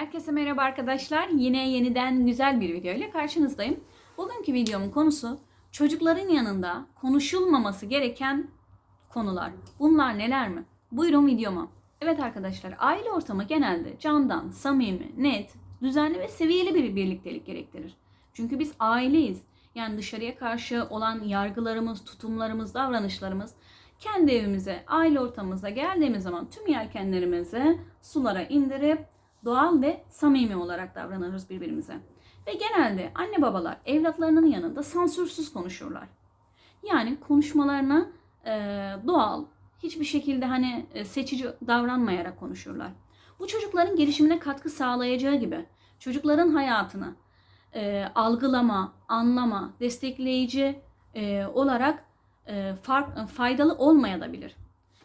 Herkese merhaba arkadaşlar. Yine yeniden güzel bir video ile karşınızdayım. Bugünkü videomun konusu çocukların yanında konuşulmaması gereken konular. Bunlar neler mi? Buyurun videoma. Evet arkadaşlar, aile ortamı genelde candan, samimi, net, düzenli ve seviyeli bir birliktelik gerektirir. Çünkü biz aileyiz. Yani dışarıya karşı olan yargılarımız, tutumlarımız, davranışlarımız kendi evimize, aile ortamımıza geldiğimiz zaman tüm yelkenlerimizi sulara indirip doğal ve samimi olarak davranırız birbirimize. Ve genelde anne babalar evlatlarının yanında sansürsüz konuşurlar. Yani konuşmalarına e, doğal, hiçbir şekilde hani e, seçici davranmayarak konuşurlar. Bu çocukların gelişimine katkı sağlayacağı gibi çocukların hayatını e, algılama, anlama, destekleyici e, olarak e, fark, faydalı olmayabilir.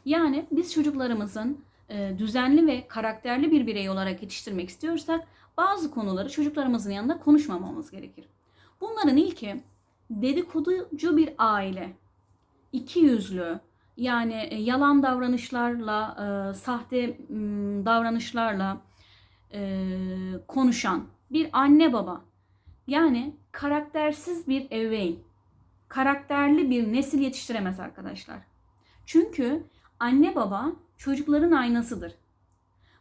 Yani biz çocuklarımızın düzenli ve karakterli bir birey olarak yetiştirmek istiyorsak bazı konuları çocuklarımızın yanında konuşmamamız gerekir. Bunların ilki dedikoducu bir aile, iki yüzlü, yani e, yalan davranışlarla, e, sahte davranışlarla e, konuşan bir anne baba, yani karaktersiz bir ebeveyn, karakterli bir nesil yetiştiremez arkadaşlar. Çünkü anne baba çocukların aynasıdır.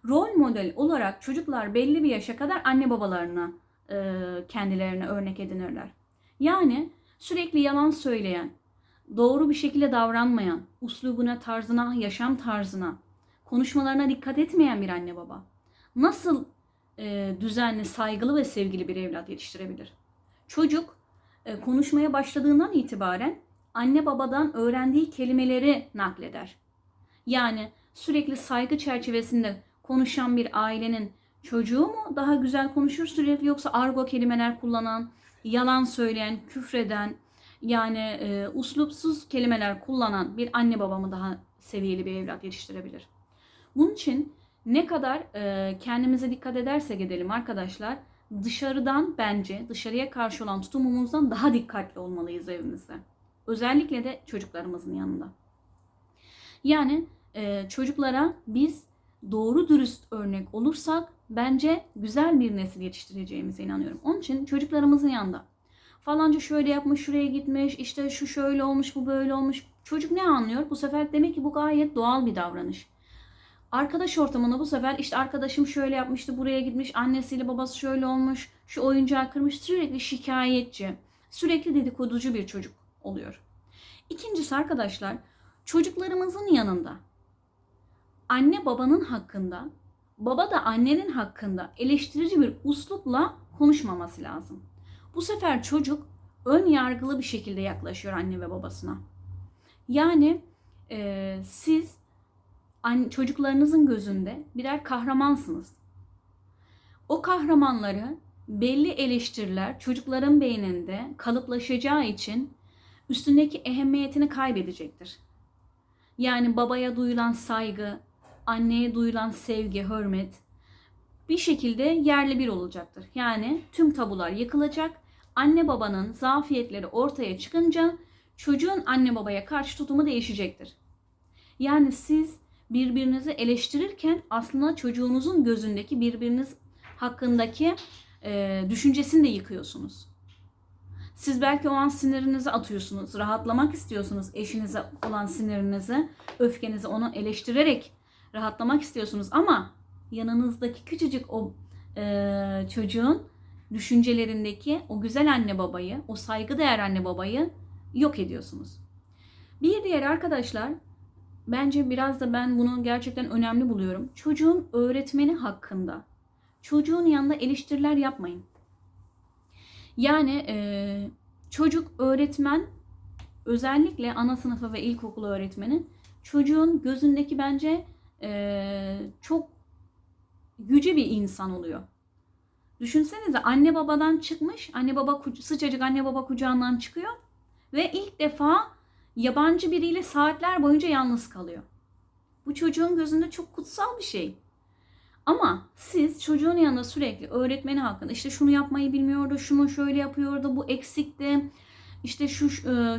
Rol model olarak çocuklar belli bir yaşa kadar anne babalarına e, kendilerine örnek edinirler. Yani sürekli yalan söyleyen, doğru bir şekilde davranmayan, uslubuna, tarzına, yaşam tarzına, konuşmalarına dikkat etmeyen bir anne baba nasıl e, düzenli, saygılı ve sevgili bir evlat yetiştirebilir? Çocuk e, konuşmaya başladığından itibaren anne babadan öğrendiği kelimeleri nakleder. Yani sürekli saygı çerçevesinde konuşan bir ailenin çocuğu mu daha güzel konuşur sürekli yoksa argo kelimeler kullanan, yalan söyleyen, küfreden, yani e, uslupsuz kelimeler kullanan bir anne baba mı daha seviyeli bir evlat yetiştirebilir? Bunun için ne kadar e, kendimize dikkat edersek edelim arkadaşlar, dışarıdan bence dışarıya karşı olan tutumumuzdan daha dikkatli olmalıyız evimizde. Özellikle de çocuklarımızın yanında. Yani e, çocuklara biz doğru dürüst örnek olursak bence güzel bir nesil yetiştireceğimize inanıyorum. Onun için çocuklarımızın yanında falanca şöyle yapmış, şuraya gitmiş, işte şu şöyle olmuş, bu böyle olmuş. Çocuk ne anlıyor? Bu sefer demek ki bu gayet doğal bir davranış. Arkadaş ortamında bu sefer işte arkadaşım şöyle yapmıştı, buraya gitmiş, annesiyle babası şöyle olmuş, şu oyuncağı kırmış, sürekli şikayetçi, sürekli dedikoducu bir çocuk oluyor. İkincisi arkadaşlar, çocuklarımızın yanında anne babanın hakkında, baba da annenin hakkında eleştirici bir uslupla konuşmaması lazım. Bu sefer çocuk ön yargılı bir şekilde yaklaşıyor anne ve babasına. Yani e, siz çocuklarınızın gözünde birer kahramansınız. O kahramanları belli eleştiriler çocukların beyninde kalıplaşacağı için üstündeki ehemmiyetini kaybedecektir. Yani babaya duyulan saygı, anneye duyulan sevgi, hürmet bir şekilde yerli bir olacaktır. Yani tüm tabular yıkılacak. Anne babanın zafiyetleri ortaya çıkınca çocuğun anne babaya karşı tutumu değişecektir. Yani siz birbirinizi eleştirirken aslında çocuğunuzun gözündeki birbiriniz hakkındaki e, düşüncesini de yıkıyorsunuz. Siz belki o an sinirinizi atıyorsunuz, rahatlamak istiyorsunuz eşinize olan sinirinizi, öfkenizi onu eleştirerek rahatlamak istiyorsunuz ama yanınızdaki küçücük o e, çocuğun düşüncelerindeki o güzel anne babayı, o saygıdeğer anne babayı yok ediyorsunuz. Bir diğer arkadaşlar, bence biraz da ben bunu gerçekten önemli buluyorum. Çocuğun öğretmeni hakkında, çocuğun yanında eleştiriler yapmayın. Yani e, çocuk öğretmen, özellikle ana sınıfı ve ilkokul öğretmeni, çocuğun gözündeki bence e, çok yüce bir insan oluyor. Düşünsenize anne babadan çıkmış, anne baba sıcacık anne baba kucağından çıkıyor ve ilk defa yabancı biriyle saatler boyunca yalnız kalıyor. Bu çocuğun gözünde çok kutsal bir şey. Ama siz çocuğun yanında sürekli öğretmeni hakkında işte şunu yapmayı bilmiyordu, şunu şöyle yapıyordu, bu eksikti, işte şu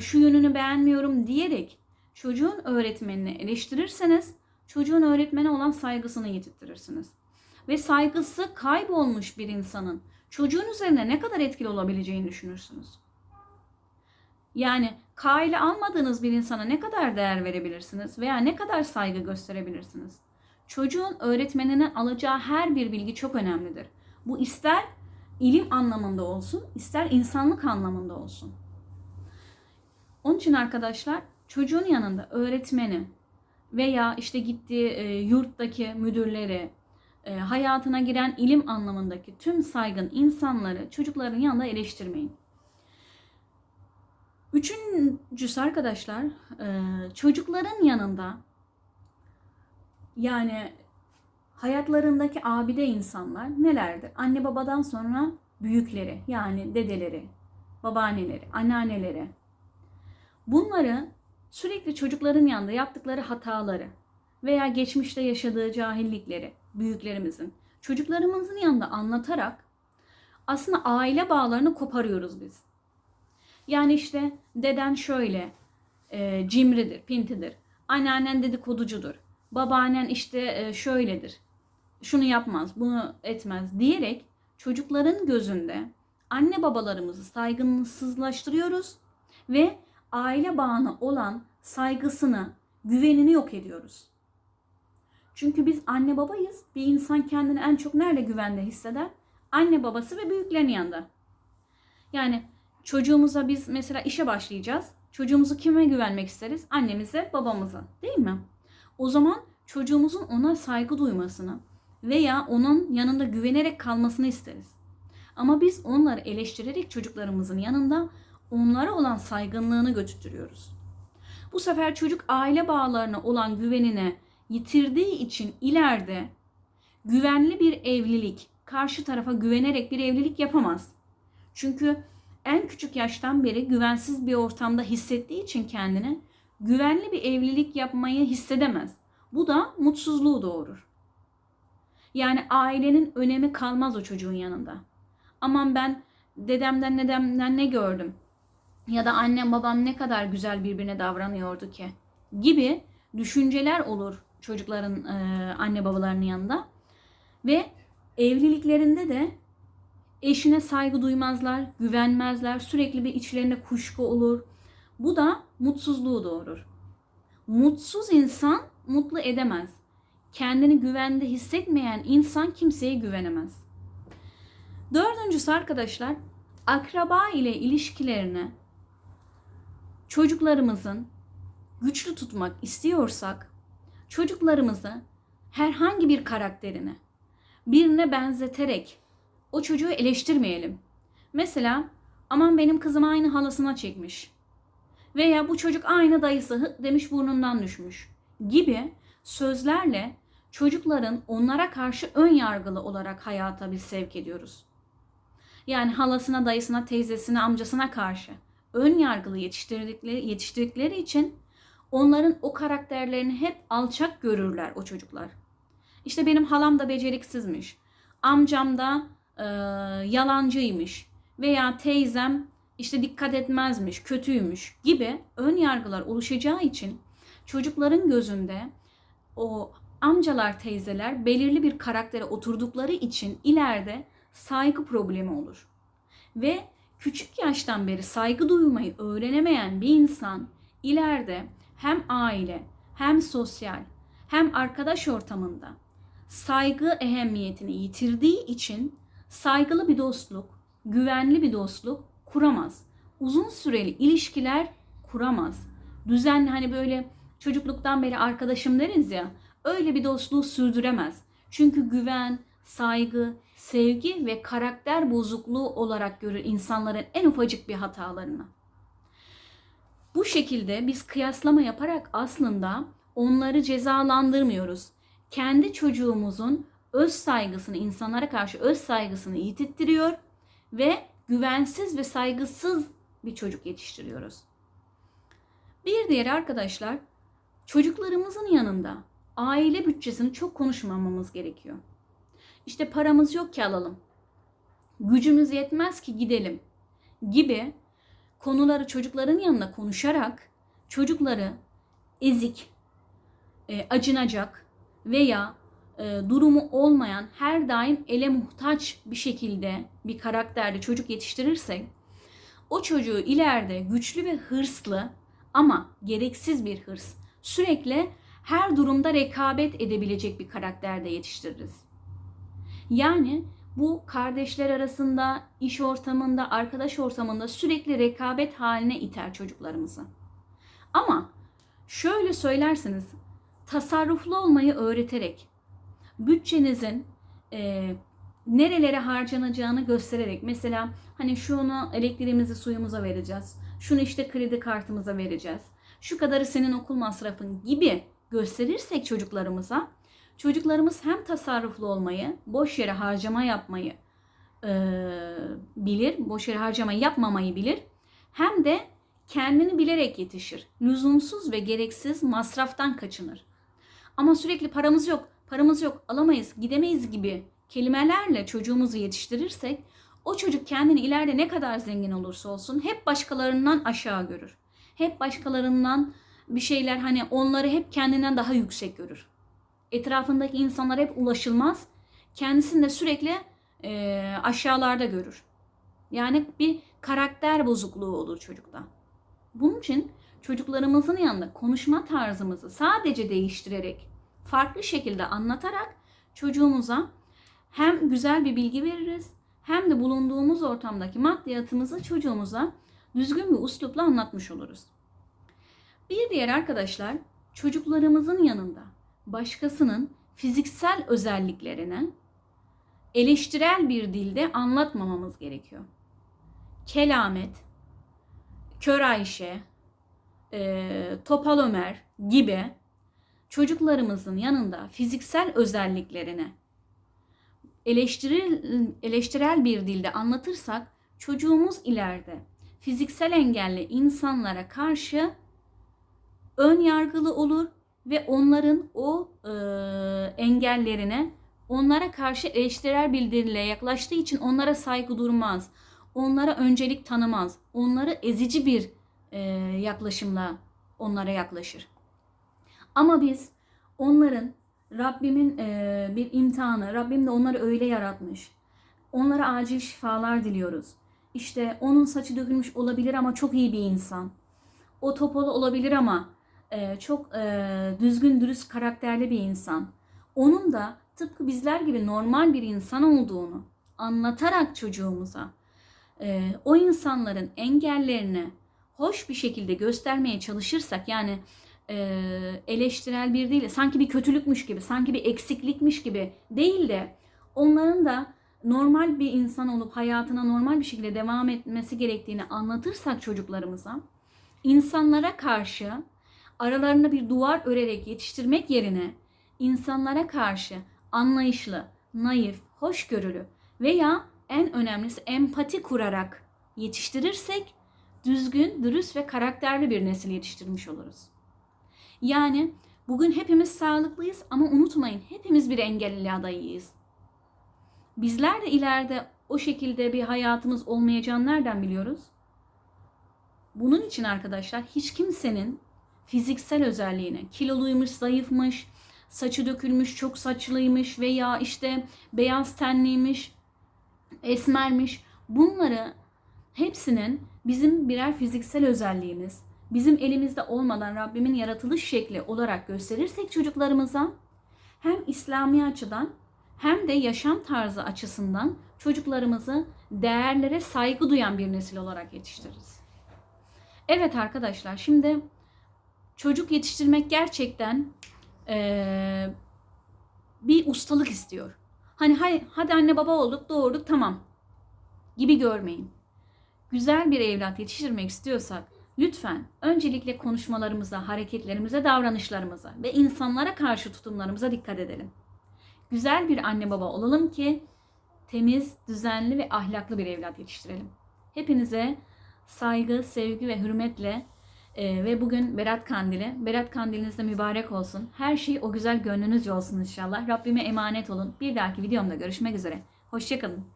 şu yönünü beğenmiyorum diyerek çocuğun öğretmenini eleştirirseniz çocuğun öğretmene olan saygısını yitirirsiniz. ve saygısı kaybolmuş bir insanın çocuğun üzerine ne kadar etkili olabileceğini düşünürsünüz? Yani kale almadığınız bir insana ne kadar değer verebilirsiniz veya ne kadar saygı gösterebilirsiniz? Çocuğun öğretmenine alacağı her bir bilgi çok önemlidir. Bu ister ilim anlamında olsun, ister insanlık anlamında olsun. Onun için arkadaşlar çocuğun yanında öğretmeni veya işte gittiği e, yurttaki müdürleri, e, hayatına giren ilim anlamındaki tüm saygın insanları çocukların yanında eleştirmeyin. Üçüncüsü arkadaşlar e, çocukların yanında yani hayatlarındaki abide insanlar nelerdir? Anne babadan sonra büyükleri yani dedeleri, babaanneleri, anneanneleri. Bunları sürekli çocukların yanında yaptıkları hataları veya geçmişte yaşadığı cahillikleri büyüklerimizin çocuklarımızın yanında anlatarak aslında aile bağlarını koparıyoruz biz. Yani işte deden şöyle e, cimridir, pintidir. Anneannen dedikoducudur. Babaannen işte e, şöyledir. Şunu yapmaz, bunu etmez diyerek çocukların gözünde anne babalarımızı saygısızlaştırıyoruz ve aile bağına olan saygısını, güvenini yok ediyoruz. Çünkü biz anne babayız. Bir insan kendini en çok nerede güvende hisseder? Anne babası ve büyüklerin yanında. Yani çocuğumuza biz mesela işe başlayacağız. Çocuğumuzu kime güvenmek isteriz? Annemize, babamıza. Değil mi? O zaman çocuğumuzun ona saygı duymasını veya onun yanında güvenerek kalmasını isteriz. Ama biz onları eleştirerek çocuklarımızın yanında onlara olan saygınlığını götürüyoruz. Bu sefer çocuk aile bağlarına olan güvenini yitirdiği için ileride güvenli bir evlilik, karşı tarafa güvenerek bir evlilik yapamaz. Çünkü en küçük yaştan beri güvensiz bir ortamda hissettiği için kendini güvenli bir evlilik yapmayı hissedemez. Bu da mutsuzluğu doğurur. Yani ailenin önemi kalmaz o çocuğun yanında. Aman ben dedemden dedemden ne gördüm? Ya da annem babam ne kadar güzel birbirine davranıyordu ki? Gibi düşünceler olur çocukların e, anne babalarının yanında. Ve evliliklerinde de eşine saygı duymazlar, güvenmezler, sürekli bir içlerinde kuşku olur. Bu da mutsuzluğu doğurur. Mutsuz insan mutlu edemez. Kendini güvende hissetmeyen insan kimseye güvenemez. Dördüncüsü arkadaşlar, akraba ile ilişkilerini çocuklarımızın güçlü tutmak istiyorsak çocuklarımızı herhangi bir karakterini birine benzeterek o çocuğu eleştirmeyelim. Mesela aman benim kızım aynı halasına çekmiş. Veya bu çocuk aynı dayısı demiş burnundan düşmüş gibi sözlerle çocukların onlara karşı ön yargılı olarak hayata biz sevk ediyoruz. Yani halasına, dayısına, teyzesine, amcasına karşı ön yargılı yetiştirdikleri, yetiştirdikleri için onların o karakterlerini hep alçak görürler o çocuklar. İşte benim halam da beceriksizmiş. Amcam da e, yalancıymış. Veya teyzem işte dikkat etmezmiş, kötüymüş gibi ön yargılar oluşacağı için çocukların gözünde o amcalar, teyzeler belirli bir karaktere oturdukları için ileride saygı problemi olur. Ve küçük yaştan beri saygı duymayı öğrenemeyen bir insan ileride hem aile, hem sosyal, hem arkadaş ortamında saygı ehemmiyetini yitirdiği için saygılı bir dostluk, güvenli bir dostluk kuramaz. Uzun süreli ilişkiler kuramaz. Düzenli hani böyle çocukluktan beri arkadaşım deriz ya, öyle bir dostluğu sürdüremez. Çünkü güven, saygı, sevgi ve karakter bozukluğu olarak görür insanların en ufacık bir hatalarını. Bu şekilde biz kıyaslama yaparak aslında onları cezalandırmıyoruz. Kendi çocuğumuzun öz saygısını, insanlara karşı öz saygısını yitittiriyor ve güvensiz ve saygısız bir çocuk yetiştiriyoruz. Bir diğeri arkadaşlar, çocuklarımızın yanında aile bütçesini çok konuşmamamız gerekiyor. İşte paramız yok ki alalım. Gücümüz yetmez ki gidelim gibi konuları çocukların yanında konuşarak çocukları ezik, e, acınacak veya e, durumu olmayan, her daim ele muhtaç bir şekilde bir karakterde çocuk yetiştirirsek o çocuğu ileride güçlü ve hırslı ama gereksiz bir hırs, sürekli her durumda rekabet edebilecek bir karakterde yetiştiririz. Yani bu kardeşler arasında, iş ortamında, arkadaş ortamında sürekli rekabet haline iter çocuklarımızı. Ama şöyle söylersiniz, tasarruflu olmayı öğreterek, bütçenizin e, nerelere harcanacağını göstererek, mesela hani şunu elektriğimizi suyumuza vereceğiz, şunu işte kredi kartımıza vereceğiz, şu kadarı senin okul masrafın gibi gösterirsek çocuklarımıza, çocuklarımız hem tasarruflu olmayı, boş yere harcama yapmayı e, bilir, boş yere harcama yapmamayı bilir, hem de kendini bilerek yetişir. Lüzumsuz ve gereksiz masraftan kaçınır. Ama sürekli paramız yok, paramız yok, alamayız, gidemeyiz gibi kelimelerle çocuğumuzu yetiştirirsek o çocuk kendini ileride ne kadar zengin olursa olsun hep başkalarından aşağı görür. Hep başkalarından bir şeyler hani onları hep kendinden daha yüksek görür. Etrafındaki insanlar hep ulaşılmaz. Kendisini de sürekli e, aşağılarda görür. Yani bir karakter bozukluğu olur çocukta. Bunun için çocuklarımızın yanında konuşma tarzımızı sadece değiştirerek, farklı şekilde anlatarak çocuğumuza hem güzel bir bilgi veririz hem de bulunduğumuz ortamdaki maddiyatımızı çocuğumuza düzgün bir uslupla anlatmış oluruz. Bir diğer arkadaşlar çocuklarımızın yanında başkasının fiziksel özelliklerini eleştirel bir dilde anlatmamamız gerekiyor. Kelamet, Kör Ayşe, e, Topal Ömer gibi çocuklarımızın yanında fiziksel özelliklerini eleştirel, eleştirel bir dilde anlatırsak çocuğumuz ileride fiziksel engelli insanlara karşı ön yargılı olur ve onların o e, engellerine onlara karşı eleştirel bir dille yaklaştığı için onlara saygı durmaz. Onlara öncelik tanımaz. Onları ezici bir e, yaklaşımla onlara yaklaşır. Ama biz onların Rabbimin e, bir imtihanı, Rabbim de onları öyle yaratmış. Onlara acil şifalar diliyoruz. İşte onun saçı dökülmüş olabilir ama çok iyi bir insan. O topalı olabilir ama e, çok e, düzgün, dürüst karakterli bir insan. Onun da tıpkı bizler gibi normal bir insan olduğunu anlatarak çocuğumuza e, o insanların engellerini hoş bir şekilde göstermeye çalışırsak yani eleştirel bir değil sanki bir kötülükmüş gibi sanki bir eksiklikmiş gibi değil de onların da normal bir insan olup hayatına normal bir şekilde devam etmesi gerektiğini anlatırsak çocuklarımıza insanlara karşı aralarında bir duvar örerek yetiştirmek yerine insanlara karşı anlayışlı, naif, hoşgörülü veya en önemlisi empati kurarak yetiştirirsek düzgün, dürüst ve karakterli bir nesil yetiştirmiş oluruz. Yani bugün hepimiz sağlıklıyız ama unutmayın hepimiz bir engelli adayıyız. Bizler de ileride o şekilde bir hayatımız olmayacağını nereden biliyoruz? Bunun için arkadaşlar hiç kimsenin fiziksel özelliğine, kiloluymuş, zayıfmış, saçı dökülmüş, çok saçlıymış veya işte beyaz tenliymiş, esmermiş. Bunları hepsinin bizim birer fiziksel özelliğimiz, bizim elimizde olmadan Rabbimin yaratılış şekli olarak gösterirsek çocuklarımıza hem İslami açıdan hem de yaşam tarzı açısından çocuklarımızı değerlere saygı duyan bir nesil olarak yetiştiririz. Evet arkadaşlar şimdi çocuk yetiştirmek gerçekten ee, bir ustalık istiyor. Hani hadi, hadi anne baba olduk doğurduk tamam gibi görmeyin. Güzel bir evlat yetiştirmek istiyorsak lütfen öncelikle konuşmalarımıza, hareketlerimize, davranışlarımıza ve insanlara karşı tutumlarımıza dikkat edelim. Güzel bir anne baba olalım ki temiz, düzenli ve ahlaklı bir evlat yetiştirelim. Hepinize saygı, sevgi ve hürmetle ee, ve bugün Berat Kandili. Berat Kandiliniz de mübarek olsun. Her şey o güzel gönlünüzce olsun inşallah. Rabbime emanet olun. Bir dahaki videomda görüşmek üzere. Hoşçakalın.